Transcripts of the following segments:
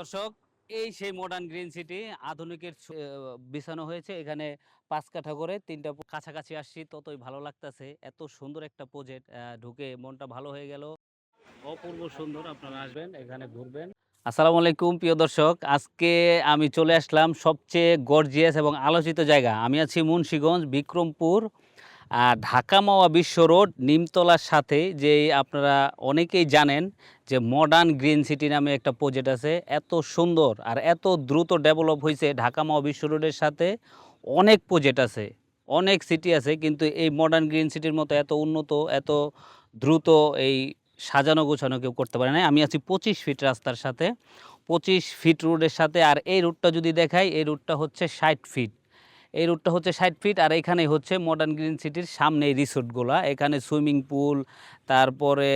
দর্শক, এই সেই মডার্ন গ্রিন সিটি আধুনিকের বিছানো হয়েছে। এখানে পাঁচ কাঠা করে তিনটা কাছাকাছি আসছি, ততই ভালো লাগতাছে। এত সুন্দর একটা প্রজেক্ট ঢুকে মনটা ভালো হয়ে গেল। অপূর্ব সুন্দর, আপনারা আসবেন, এখানে ঘুরবেন। আসসালামু আলাইকুম, প্রিয় দর্শক। আজকে আমি চলে আসলাম সবচেয়ে গর্জিয়াস এবং আলোচিত জায়গা। আমি আছি মুন্সীগঞ্জ, বিক্রমপুর। ঢাকা মাওয়া বিশ্ব রোড, নিমতলার সাথে যে আপনারা অনেকেই জানেন যে মডার্ন গ্রিন সিটি নামে একটা প্রজেক্ট আছে, এত সুন্দর আর এত দ্রুত ডেভেলপ হয়েছে ঢাকা মাওয়া বিশ্ব রোডের সাথে। অনেক প্রজেক্ট আছে, অনেক সিটি আছে, কিন্তু এই মডার্ন গ্রিন সিটির মতো এত উন্নত, এত দ্রুত এই সাজানো গোছানো কেউ করতে পারে না আমি আছি পঁচিশ ফিট রাস্তার সাথে, পঁচিশ ফিট রোডের সাথে, আর এই রুটটা যদি দেখাই, এই রুটটা হচ্ছে ষাট ফিট এই রুটটা হচ্ছে ষাট ফিট আর এখানে হচ্ছে মডার্ন গ্রিন সিটির সামনে এই রিসোর্টগুলো এখানে সুইমিং পুল তারপরে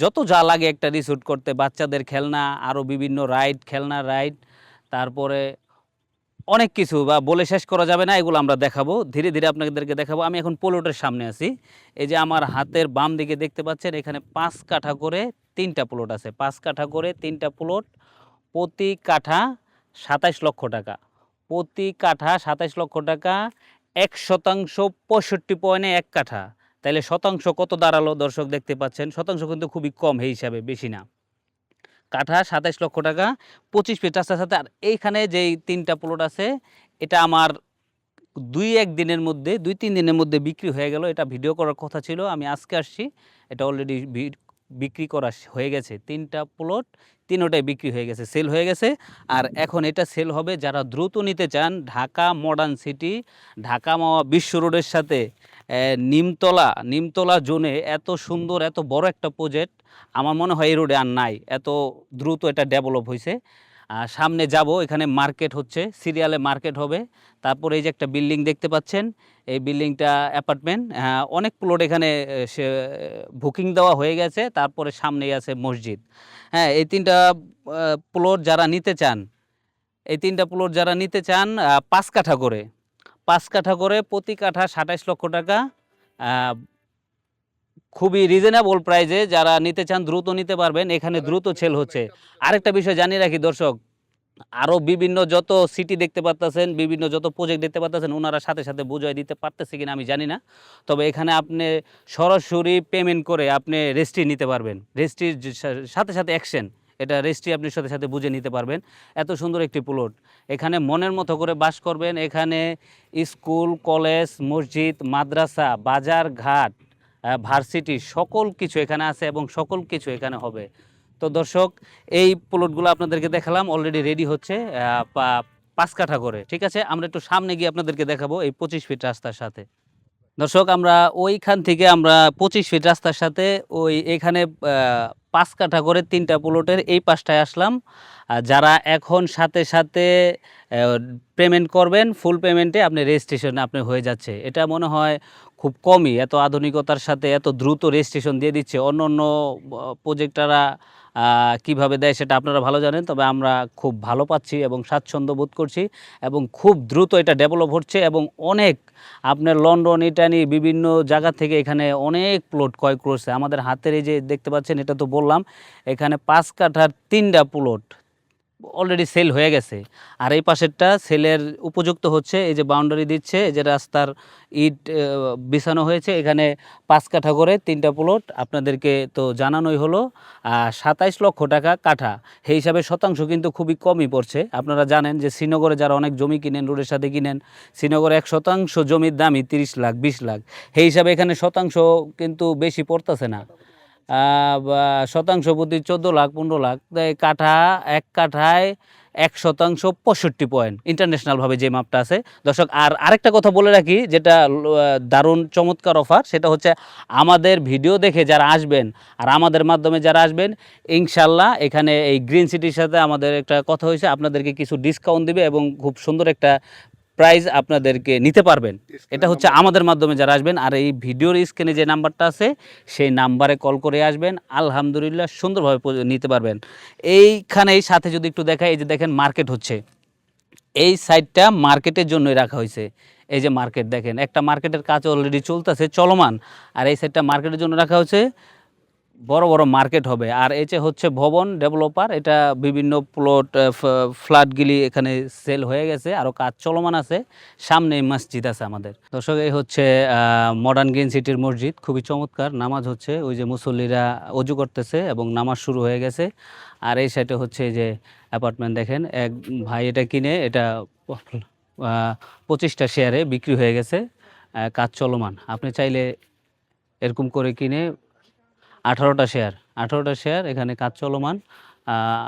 যত যা লাগে একটা রিসোর্ট করতে, বাচ্চাদের খেলনা আরও বিভিন্ন রাইড খেলনা রাইড তারপরে অনেক কিছু বা বলে শেষ করা যাবে না, এগুলো আমরা দেখাবো। ধীরে ধীরে আপনাদেরকে দেখাবো। আমি এখন পোলোটের সামনে আছি। এই যে আমার হাতের বাম দিকে দেখতে পাচ্ছেন, এখানে পাঁচ কাঠা করে তিনটা প্লট আছে। পাঁচ কাঠা করে তিনটা প্লট প্রতি কাঠা সাতাইশ লক্ষ টাকা। প্রতি কাঠা সাতাইশ লক্ষ টাকা, এক শতাংশ পঁয়ষট্টি পয়েন্টে এক কাঠা। তাহলে শতাংশ কত দাঁড়াল দর্শক দেখতে পাচ্ছেন? শতাংশ কিন্তু খুবই কম এই হিসাবে, বেশি না। কাঠা সাতাইশ লক্ষ টাকা, পঁচিশ ফিট রাস্তার সাথে আর এইখানে যেই তিনটা প্লট আছে, এটা আমার দুই এক দিনের মধ্যে, দুই তিন দিনের মধ্যে বিক্রি হয়ে গেল। এটা ভিডিও করার কথা ছিল, আমি আজকে আসছি। এটা অলরেডি বিক্রি করা হয়ে গেছে। তিনটা প্লট তিনোটাই বিক্রি হয়ে গেছে সেল হয়ে গেছে। আর এখন এটা সেল হবে যারা দ্রুত নিতে চান ঢাকা মডার্ন সিটি ঢাকা মাওয়া বিশ্ব রোডের সাথে নিমতলা নিমতলা জোনে এত সুন্দর, এত বড় একটা প্রজেক্ট আমার মনে হয় এই রোডে আর নাই। এত দ্রুত এটা ডেভেলপ হয়েছে সামনে যাব। এখানে মার্কেট হচ্ছে, সিরিয়ালে মার্কেট হবে। তারপরে এই যে একটা বিল্ডিং দেখতে পাচ্ছেন, এই বিল্ডিংটা অ্যাপার্টমেন্ট। অনেক প্লট এখানে সে, বুকিং দেওয়া হয়ে গেছে। তারপরে সামনেই আছে মসজিদ। হ্যাঁ এই তিনটা প্লট যারা নিতে চান, এই তিনটা প্লট যারা নিতে চান পাঁচ কাঠা করে। পাঁচ কাঠা করে প্রতি কাঠা সাতাইশ লক্ষ টাকা। খুবই রিজনেবল প্রাইজে যারা নিতে চান, দ্রুত নিতে পারবেন। এখানে দ্রুত সেল হচ্ছে। আরেকটা বিষয় জানিয়ে রাখি দর্শক আরও বিভিন্ন যত সিটি দেখতে পারতেছেন, বিভিন্ন যত প্রজেক্ট দেখতে পারতেছেন ওনারা সাথে সাথে বুঝাই দিতে পারতেছে কিনা আমি জানি না। তবে এখানে আপনি সরাসরি পেমেন্ট করে আপনি রেজিস্ট্রি নিতে পারবেন। রেজিস্ট্রির সাথে সাথে অ্যাকশন এটা রেজিস্ট্রি আপনি সাথে সাথে বুঝে নিতে পারবেন। এত সুন্দর একটি প্লট এখানে মনের মতো করে বাস করবেন, এখানে স্কুল কলেজ মসজিদ, মাদ্রাসা, বাজার ঘাট ভার্সিটি সকল কিছু এখানে আছে এবং সকল কিছু এখানে হবে। তো দর্শক, এই প্লটগুলো আপনাদেরকে দেখালাম অলরেডি রেডি হচ্ছে পাঁচ কাঠা করে, ঠিক আছে? আমরা একটু সামনে গিয়ে আপনাদেরকে দেখাবো এই পঁচিশ ফিট রাস্তার সাথে। দর্শক, আমরা ওইখান থেকে আমরা পঁচিশ ফিট রাস্তার সাথে ওই এখানে পাঁচ কাঠা করে তিনটা প্লটের এই পাশটায় আসলাম। যারা এখন সাথে সাথে পেমেন্ট করবেন ফুল পেমেন্টে আপনি রেজিস্ট্রেশন আপনি হয়ে যাচ্ছে। এটা মনে হয় খুব কমই, এত আধুনিকতার সাথে এত দ্রুত রেজিস্ট্রেশন দিয়ে দিচ্ছে। অন্য অন্য প্রজেক্টাররা কীভাবে দেয় সেটা আপনারা ভালো জানেন, তবে আমরা খুব ভালো পাচ্ছি এবং স্বাচ্ছন্দ্য বোধ করছি এবং খুব দ্রুত এটা ডেভেলপ হচ্ছে এবং অনেক আপনার লন্ডন ইটানি বিভিন্ন জায়গা থেকে এখানে অনেক প্লট ক্রয় করছে। আমাদের হাতের এই যে দেখতে পাচ্ছেন, এটা তো বললাম, এখানে পাঁচ কাঠার তিনটা প্লট অলরেডি সেল হয়ে গেছে। আর এই পাশেরটা সেলের উপযুক্ত হচ্ছে, এই যে বাউন্ডারি দিচ্ছে, এই যে রাস্তার ইট বিছানো হয়েছে, এখানে পাঁচ কাঠা করে তিনটা প্লট আপনাদেরকে তো জানানোই হলো। সাতাইশ লক্ষ টাকা কাঠা, সেই হিসাবে শতাংশ কিন্তু খুবই কমই পড়ছে। আপনারা জানেন যে শ্রীনগরে যারা অনেক জমি কিনেন, রোডের সাথে কিনেন, শ্রীনগরে এক শতাংশ জমির দামই তিরিশ লাখ, বিশ লাখ। সেই হিসাবে এখানে শতাংশ কিন্তু বেশি পড়তেছে না। শতাংশ প্রতি চোদ্দ লাখ, পনেরো লাখ কাঠা, এক কাঠায় এক শতাংশ পঁয়ষট্টি পয়েন্ট ইন্টারন্যাশনালভাবে যে মাপটা আছে। দর্শক, আর আরেকটা কথা বলে রাখি, যেটা দারুণ চমৎকার অফার সেটা হচ্ছে আমাদের ভিডিও দেখে যারা আসবেন, আর আমাদের মাধ্যমে যারা আসবেন, ইনশাল্লাহ এখানে এই গ্রিন সিটির সাথে আমাদের একটা কথা হয়েছে, আপনাদেরকে কিছু ডিসকাউন্ট দিবে এবং খুব সুন্দর একটা প্রাইজ আপনাদেরকে নিতে পারবেন। এটা হচ্ছে আমাদের মাধ্যমে যারা আসবেন আর এই ভিডিওর স্ক্রিনে যে নাম্বারটা আছে সেই নাম্বারে কল করে আসবেন আলহামদুলিল্লাহ সুন্দরভাবে নিতে পারবেন। এইখানেই সাথে যদি একটু দেখাই এই যে দেখেন মার্কেট হচ্ছে। এই সাইডটা মার্কেটের জন্যই রাখা হয়েছে। এই যে মার্কেট দেখেন একটা মার্কেটের কাজ অলরেডি চলতেছে চলমান। আর এই সাইডটা মার্কেটের জন্য রাখা হয়েছে বড় বড় মার্কেট হবে। আর এই যে হচ্ছে ভবন ডেভেলপার, এটা বিভিন্ন প্লট ফ্ল্যাটগুলি এখানে সেল হয়ে গেছে আরও কাজ চলমান আছে। সামনে মসজিদ আছে আমাদের। দর্শক, এই হচ্ছে মডার্ন গ্রিন সিটির মসজিদ, খুবই চমৎকার। নামাজ হচ্ছে ওই যে মুসল্লিরা অজু করতেছে এবং নামাজ শুরু হয়ে গেছে। আর এই সাইডে হচ্ছে যে অ্যাপার্টমেন্ট দেখেন, এক ভাই এটা কিনে, এটা পঁচিশটা শেয়ারে বিক্রি হয়ে গেছে কাজ চলমান। আপনি চাইলে এরকম করে কিনে আঠারোটা শেয়ার আঠারোটা শেয়ার, এখানে কাজ চলমান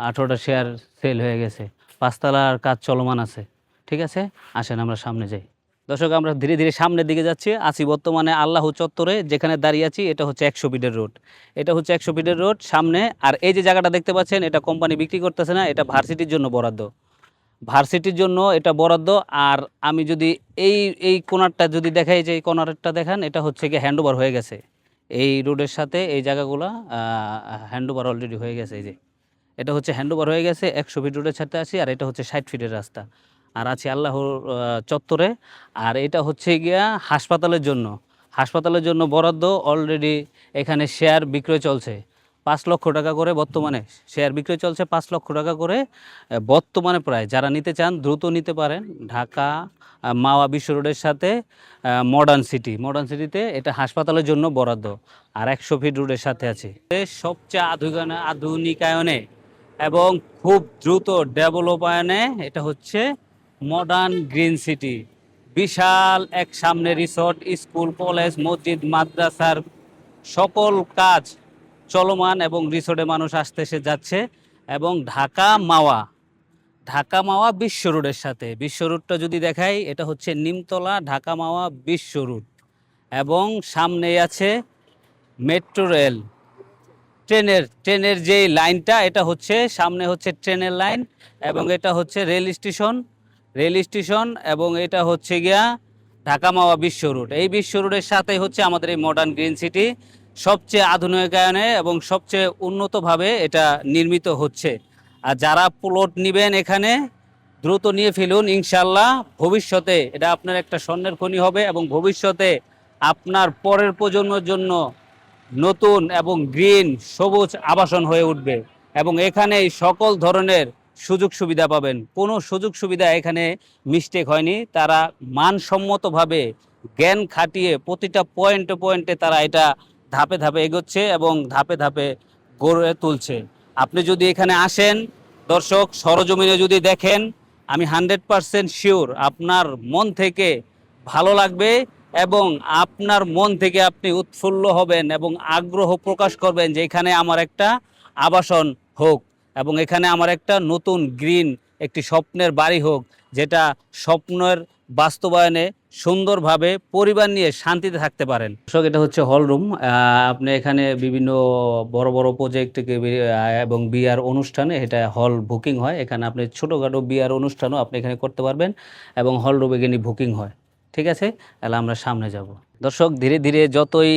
আঠারোটা শেয়ার সেল হয়ে গেছে। পাঁচতলার কাজ চলমান আছে, ঠিক আছে? আসেন আমরা সামনে যাই। দর্শক, আমরা ধীরে ধীরে সামনের দিকে যাচ্ছি। আছি বর্তমানে আল্লাহ চত্বরে, যেখানে দাঁড়িয়ে আছি, এটা হচ্ছে একশো ফিটের রোড। এটা হচ্ছে একশো ফিটের রোড, সামনে, আর এই যে জায়গাটা দেখতে পাচ্ছেন, এটা কোম্পানি বিক্রি করতেছে না, এটা ভার্সিটির জন্য বরাদ্দ। ভার্সিটির জন্য এটা বরাদ্দ, আর আমি যদি এই এই কোনারটা যদি দেখাই, যে এই কোনারটা দেখান, এটা হচ্ছে কি হ্যান্ডওভার হয়ে গেছে। এই রোডের সাথে এই জায়গাগুলো হ্যান্ডওভার অলরেডি হয়ে গেছে, এই যে। এটা হচ্ছে হ্যান্ডওভার হয়ে গেছে, একশো ফিট রোডের সাথে আছি, আর এটা হচ্ছে ষাট ফিটের রাস্তা। আর আছে আল্লাহর চত্বরে, আর এটা হচ্ছে গিয়া হাসপাতালের জন্য। হাসপাতালের জন্য বরাদ্দ অলরেডি এখানে শেয়ার বিক্রয় চলছে। পাঁচ লক্ষ টাকা করে বর্তমানে শেয়ার বিক্রয় চলছে পাঁচ লক্ষ টাকা করে বর্তমানে প্রায়। যারা নিতে চান দ্রুত নিতে পারেন। ঢাকা মাওয়া বিশ্ব রোডের সাথে মডার্ন সিটি মডার্ন সিটিতে এটা হাসপাতালের জন্য বরাদ্দ। আর একশো ফিট রোডের সাথে আছে। সবচেয়ে আধুনিক, আধুনিকায়নে এবং খুব দ্রুত ডেভেলপায়নে এটা হচ্ছে মডার্ন গ্রিন সিটি বিশাল এক সামনে রিসর্ট স্কুল কলেজ মসজিদ, মাদ্রাসার সকল কাজ চলমান এবং রিসোর্টে মানুষ আসতে এসে যাচ্ছে এবং ঢাকা মাওয়া ঢাকা মাওয়া বিশ্ব রোডের সাথে। বিশ্ব রোডটা যদি দেখাই, এটা হচ্ছে নিমতলা ঢাকা মাওয়া বিশ্ব রোড এবং সামনে আছে মেট্রো রেল। ট্রেনের ট্রেনের যে লাইনটা, এটা হচ্ছে, সামনে হচ্ছে ট্রেনের লাইন এবং এটা হচ্ছে রেল স্টেশন। রেল স্টেশন এবং এটা হচ্ছে গিয়া ঢাকা মাওয়া বিশ্ব রোড। এই বিশ্ব রোডের সাথে হচ্ছে আমাদের এই মডার্ন গ্রিন সিটি সবচেয়ে আধুনিকায়নে এবং সবচেয়ে উন্নতভাবে এটা নির্মিত হচ্ছে। আর যারা প্লট নেবেন এখানে, দ্রুত নিয়ে ফেলুন ইনশাল্লাহ ভবিষ্যতে এটা আপনার একটা স্বর্ণের খনি হবে এবং ভবিষ্যতে আপনার পরের প্রজন্মের জন্য নতুন এবং গ্রিন সবুজ আবাসন হয়ে উঠবে এবং এখানে সকল ধরনের সুযোগ সুবিধা পাবেন। কোনো সুযোগ সুবিধা এখানে মিস্টেক হয়নি। তারা মানসম্মতভাবে জ্ঞান খাটিয়ে প্রতিটা পয়েন্টে পয়েন্টে তারা এটা ধাপে ধাপে এগোচ্ছে এবং ধাপে ধাপে গড়ে তুলছে। আপনি যদি এখানে আসেন, দর্শক, সরজমিনে যদি দেখেন, আমি হান্ড্রেড পারসেন্ট শিওর আপনার মন থেকে ভালো লাগবে এবং আপনার মন থেকে আপনি উৎফুল্ল হবেন এবং আগ্রহ প্রকাশ করবেন যে এখানে আমার একটা আবাসন হোক এবং এখানে আমার একটা নতুন গ্রিন একটি স্বপ্নের বাড়ি হোক, যেটা স্বপ্নের বাস্তবায়নে সুন্দরভাবে পরিবার নিয়ে শান্তিতে থাকতে পারেন। দর্শক, এটা হচ্ছে হলরুম আপনি এখানে বিভিন্ন বড় বড় প্রজেক্ট এবং বিয়ার অনুষ্ঠানে এটা হল বুকিং হয়। এখানে আপনি ছোটোখাটো বিয়ার অনুষ্ঠানও আপনি এখানে করতে পারবেন এবং হল রুমে গিয়ে বুকিং হয়। ঠিক আছে? তাহলে আমরা সামনে যাব। দর্শক, ধীরে ধীরে যতই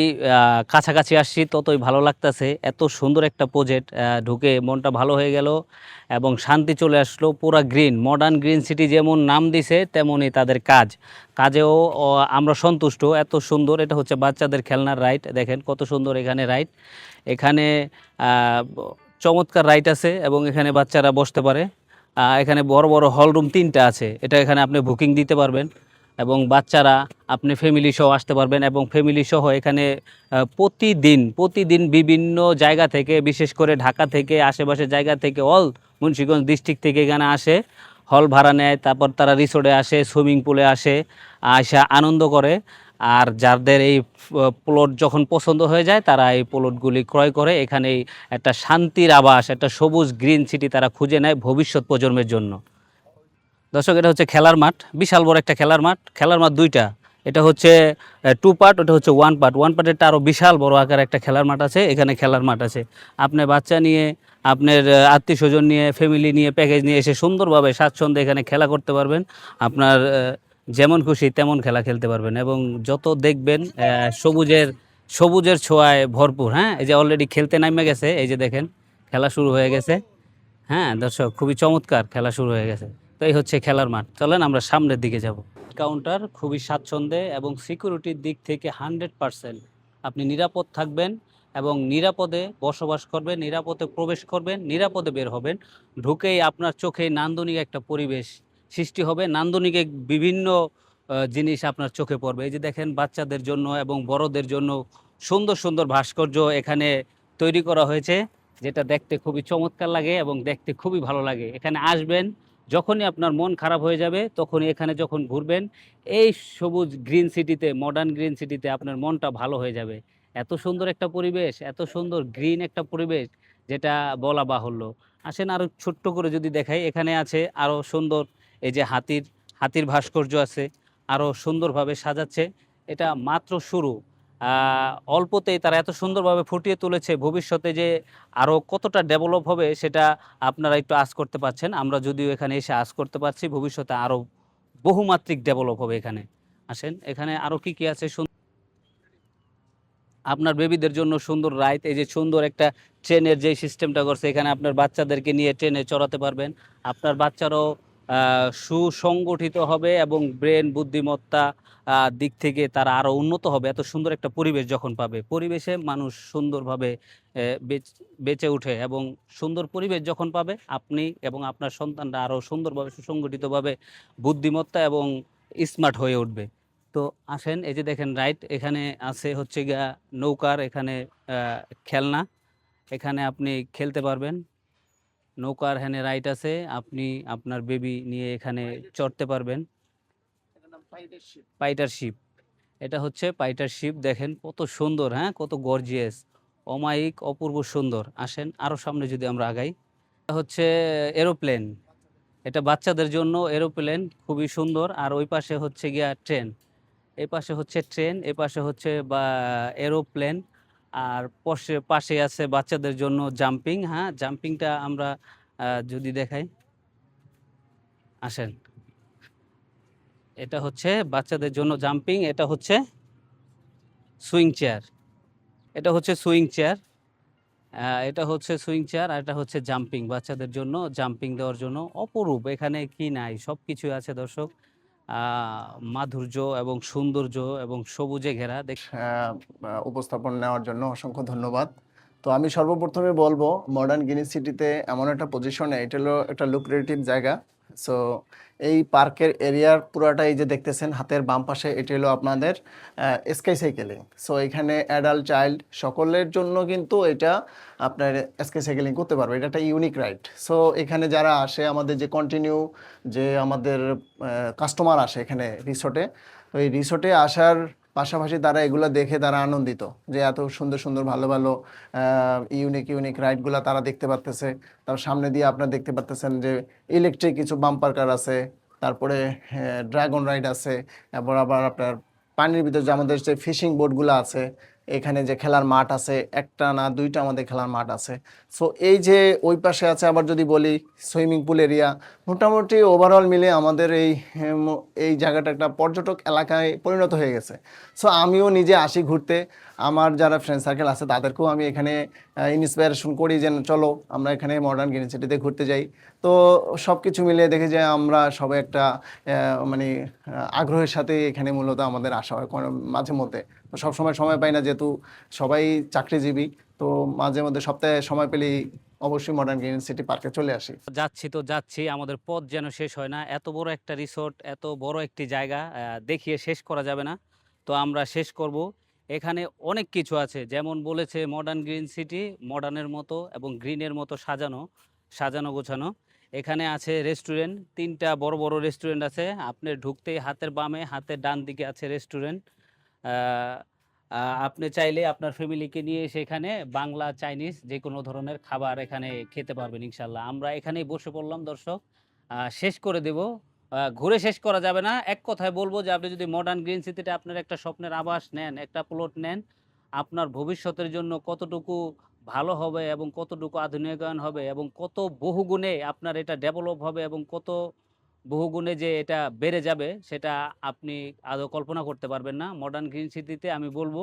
কাছাকাছি আসছি, ততই ভালো লাগতেছে। এত সুন্দর একটা প্রজেক্ট ঢুকে মনটা ভালো হয়ে গেল এবং শান্তি চলে আসলো পুরা গ্রিন মডার্ন গ্রিন সিটি যেমন নাম দিছে, তেমনই তাদের কাজ। কাজেও আমরা সন্তুষ্ট, এত সুন্দর, এটা হচ্ছে বাচ্চাদের খেলনার রাইড দেখেন কত সুন্দর এখানে রাইড এখানে চমৎকার রাইড আছে এবং এখানে বাচ্চারা বসতে পারে। এখানে বড় বড় হল রুম তিনটা আছে, এটা এখানে আপনি বুকিং দিতে পারবেন। এবং বাচ্চারা আপনি ফ্যামিলি সহ আসতে পারবেন এবং ফ্যামিলি সহ এখানে প্রতিদিন প্রতিদিন বিভিন্ন জায়গা থেকে, বিশেষ করে ঢাকা থেকে, আশেপাশের জায়গা থেকে অল মুন্সিগঞ্জ ডিস্ট্রিক্ট থেকে এখানে আসে। হল ভাড়া নেয়, তারপর তারা রিসোর্টে আসে সুইমিং পুলে আসে আসা আনন্দ করে। আর যাদের এই প্লট যখন পছন্দ হয়ে যায়, তারা এই প্লটগুলি ক্রয় করে। এখানেই একটা শান্তির আবাস, একটা সবুজ গ্রিন সিটি তারা খুঁজে নেয় ভবিষ্যৎ প্রজন্মের জন্য। দর্শক, এটা হচ্ছে খেলার মাঠ, বিশাল বড় একটা খেলার মাঠ। খেলার মাঠ দুইটা। এটা হচ্ছে টু পার্ট ওটা হচ্ছে ওয়ান পার্ট ওয়ান পার্টেরটা আরও বিশাল বড় আকার একটা খেলার মাঠ আছে, এখানে খেলার মাঠ আছে। আপনার বাচ্চা নিয়ে, আপনার আত্মীয় স্বজন নিয়ে ফ্যামিলি নিয়ে প্যাকেজ নিয়ে এসে সুন্দরভাবে স্বাচ্ছন্দ্যে এখানে খেলা করতে পারবেন। আপনার যেমন খুশি তেমন খেলা খেলতে পারবেন এবং যত দেখবেন সবুজের সবুজের ছোঁয়ায় ভরপুর হ্যাঁ? এই যে অলরেডি খেলতে নামে গেছে, এই যে দেখেন, খেলা শুরু হয়ে গেছে। হ্যাঁ দর্শক, খুবই চমৎকার খেলা শুরু হয়ে গেছে। তো এই হচ্ছে খেলার মাঠ। চলেন আমরা সামনের দিকে যাব। কাউন্টার খুবই স্বাচ্ছন্দ্যে এবং সিকিউরিটির দিক থেকে হান্ড্রেড পারসেন্ট আপনি নিরাপদ থাকবেন এবং নিরাপদে বসবাস করবেন, নিরাপদে প্রবেশ করবেন, নিরাপদে বের হবেন। ঢুকেই আপনার চোখে নান্দনিক একটা পরিবেশ সৃষ্টি হবে। নান্দনিক বিভিন্ন জিনিস আপনার চোখে পড়বে। এই যে দেখেন বাচ্চাদের জন্য এবং বড়দের জন্য সুন্দর সুন্দর ভাস্কর্য এখানে তৈরি করা হয়েছে, যেটা দেখতে খুবই চমৎকার লাগে এবং দেখতে খুবই ভালো লাগে। এখানে আসবেন যখনই আপনার মন খারাপ হয়ে যাবে, তখনই এখানে যখন ঘুরবেন, এই সবুজ গ্রিন সিটিতে মডার্ন গ্রিন সিটিতে আপনার মনটা ভালো হয়ে যাবে। এত সুন্দর একটা পরিবেশ, এত সুন্দর গ্রিন একটা পরিবেশ, যেটা বলা বাহুল্য। আসেন আরও ছোট্ট করে যদি দেখাই, এখানে আছে আরও সুন্দর, এই যে হাতির হাতির ভাস্কর্য আছে আরও সুন্দরভাবে সাজাচ্ছে। এটা মাত্র শুরু। অল্পতেই তারা এত সুন্দরভাবে ফুটিয়ে তুলেছে ভবিষ্যতে যে আরও কতটা ডেভেলপ হবে সেটা আপনারা একটু আশ করতে পারছেন। আমরা যদিও এখানে এসে আশ করতে পারছি, ভবিষ্যতে আরও বহুমাত্রিক ডেভেলপ হবে এখানে। আসেন, এখানে আরও কি কি আছে? আপনার বেবিদের জন্য সুন্দর রাইড এই যে সুন্দর একটা ট্রেনের যে সিস্টেমটা করছে, এখানে আপনার বাচ্চাদেরকে নিয়ে ট্রেনে চড়াতে পারবেন। আপনার বাচ্চারাও সুসংগঠিত হবে এবং ব্রেন, বুদ্ধিমত্তা দিক থেকে তারা আরও উন্নত হবে। এত সুন্দর একটা পরিবেশ যখন পাবে, পরিবেশে মানুষ সুন্দরভাবে বেঁচে উঠে এবং সুন্দর পরিবেশ যখন পাবে, আপনি এবং আপনার সন্তানরা আরও সুন্দরভাবে, সুসংগঠিতভাবে বুদ্ধিমত্তা এবং স্মার্ট হয়ে উঠবে। তো আসেন, এই যে দেখেন, রাইট, এখানে আছে হচ্ছে গিয়া নৌকার এখানে খেলনা। এখানে আপনি খেলতে পারবেন। নৌকার হ্যানে রাইট আছে, আপনি আপনার বেবি নিয়ে এখানে চড়তে পারবেন। পাইটার শিপ এটা হচ্ছে পাইটার শিপ দেখেন কত সুন্দর হ্যাঁ? কত গর্জিয়াস। অমায়িক, অপূর্ব সুন্দর। আসেন আরও সামনে যদি আমরা আগাই। এটা হচ্ছে এরোপ্লেন। এটা বাচ্চাদের জন্য এরোপ্লেন, খুবই সুন্দর। আর ওই পাশে হচ্ছে গিয়া ট্রেন। এই পাশে হচ্ছে ট্রেন এই পাশে হচ্ছে বা এরোপ্লেন। আর পাশে পাশে আছে বাচ্চাদের জন্য জাম্পিং হ্যাঁ? জাম্পিংটা আমরা যদি দেখাই। আসেন। এটা হচ্ছে বাচ্চাদের জন্য জাম্পিং, এটা হচ্ছে সুইং চেয়ার। এটা হচ্ছে সুইং চেয়ার। এটা হচ্ছে সুইং চেয়ার আর এটা হচ্ছে জাম্পিং। বাচ্চাদের জন্য জাম্পিং দেওয়ার জন্য অপরূপ। এখানে কি নাই? সব কিছুই আছে দর্শক। মাধুর্য এবং সৌন্দর্য এবং সবুজে ঘেরা দেখ উপস্থাপন নেওয়ার জন্য অসংখ্য ধন্যবাদ। তো আমি সর্বপ্রথমে বলব মডার্ন গিনি সিটিতে এমন একটা পজিশনে এটা হলো একটা লুক্রেটিভ জায়গা। সো এই পার্কের এরিয়ার পুরাটা এই যে দেখতেছেন, হাতের বাম পাশে এটি হলো আপনাদের স্কাই সাইকেলিং সো এখানে অ্যাডাল্ট চাইল্ড সকলের জন্য কিন্তু এটা আপনার স্কাই সাইকেলিং করতে পারবে। এটা একটা ইউনিক রাইড সো এখানে যারা আসে, আমাদের যে কন্টিনিউ যে আমাদের কাস্টমার আসে এখানে রিসোর্টে তো এই রিসোর্টে আসার পাশাপাশি তারা এগুলো দেখে তারা আনন্দিত যে এত সুন্দর সুন্দর ভালো ভালো ইউনিক ইউনিক রাইডগুলো তারা দেখতে পারতেছে। তার সামনে দিয়ে আপনারা দেখতে পারতেছেন যে ইলেকট্রিক কিছু বাম্পার কার আছে, তারপরে ড্রাগন রাইড আছে তারপর আবার আপনার পানির ভিতরে যে আমাদের যে ফিশিং বোটগুলো আছে এখানে যে খেলার মাঠ আছে, একটা না দুইটা আমাদের খেলার মাঠ আছে। সো এই যে ওই পাশে আছে, আবার যদি বলি সুইমিং পুল এরিয়া, মোটামুটি ওভারঅল মিলে আমাদের এই এই জায়গাটা একটা পর্যটক এলাকায় পরিণত হয়ে গেছে। সো আমিও নিজে আসি ঘুরতে। আমার যারা ফ্রেন্ড সার্কেল আছে, তাদেরকেও আমি এখানে ইন্সপায়ারেশন করি যে চলো, আমরা এখানে মডার্ন গ্রিন সিটিতে ঘুরতে যাই। তো সব কিছু মিলিয়ে দেখে যে আমরা সবাই একটা মানে আগ্রহের সাথে এখানে মূলত আমাদের আসা হয় মাঝে মধ্যে। তো সবসময় সময় পাই না, যেহেতু সবাই চাকরিজীবী, তো মাঝে মধ্যে সপ্তাহে সময় পেলেই অবশ্যই মডার্ন গ্রিন সিটি পার্কে চলে আসি। যাচ্ছি তো যাচ্ছি, আমাদের পথ যেন শেষ হয় না। এত বড় একটা রিসোর্ট এত বড় একটি জায়গা দেখিয়ে শেষ করা যাবে না। তো আমরা শেষ করব। এখানে অনেক কিছু আছে। যেমন বলেছে মডার্ন গ্রিন সিটি মডার্নের মতো এবং গ্রিনের মতো সাজানো সাজানো গোছানো। এখানে আছে রেস্টুরেন্ট তিনটা বড় বড় রেস্টুরেন্ট আছে। আপনি ঢুকতেই হাতের বামে, হাতের ডান দিকে আছে রেস্টুরেন্ট আপনি চাইলে আপনার ফ্যামিলিকে নিয়ে সেখানে বাংলা চাইনিজ যে কোনো ধরনের খাবার এখানে খেতে পারবেন ইনশাল্লাহ। আমরা এখানেই বসে পড়লাম দর্শক। শেষ করে দেব। ঘুরে শেষ করা যাবে না। এক কথায় বলব যে আপনি যদি মডার্ন গ্রিন সিটিতে আপনার একটা স্বপ্নের আবাস নেন, একটা প্লট নেন, আপনার ভবিষ্যতের জন্য কতটুকু ভালো হবে এবং কতটুকু আধুনিকায়ন হবে এবং কত বহুগুণে আপনার এটা ডেভেলপ হবে এবং কত বহুগুণে যে এটা বেড়ে যাবে, সেটা আপনি আদৌ কল্পনা করতে পারবেন না। মডার্ন গ্রিন সিটিতে আমি বলব,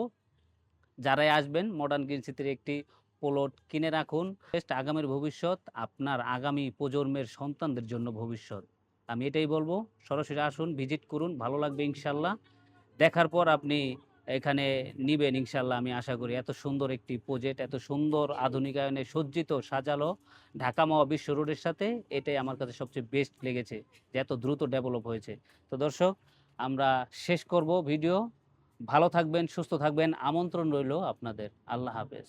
যারাই আসবেন মডার্ন গ্রিন সিটির একটি প্লট কিনে রাখুন। Best আগামীর ভবিষ্যৎ, আপনার আগামী প্রজন্মের সন্তানদের জন্য ভবিষ্যৎ। আমি এটাই বলব, সরাসরি আসুন ভিজিট করুন, ভালো লাগবে ইনশাল্লাহ। দেখার পর আপনি এখানে নিবেন ইনশাল্লাহ আমি আশা করি। এত সুন্দর একটি প্রজেক্ট এত সুন্দর আধুনিকায়নে সজ্জিত, সাজালো ঢাকা মাওয়া বিশ্ব রোডের সাথে, এটাই আমার কাছে সবচেয়ে বেস্ট লেগেছে যে এত দ্রুত ডেভেলপ হয়েছে। তো দর্শক, আমরা শেষ করব ভিডিও ভালো থাকবেন, সুস্থ থাকবেন, আমন্ত্রণ রইল আপনাদের। আল্লাহ হাফেজ।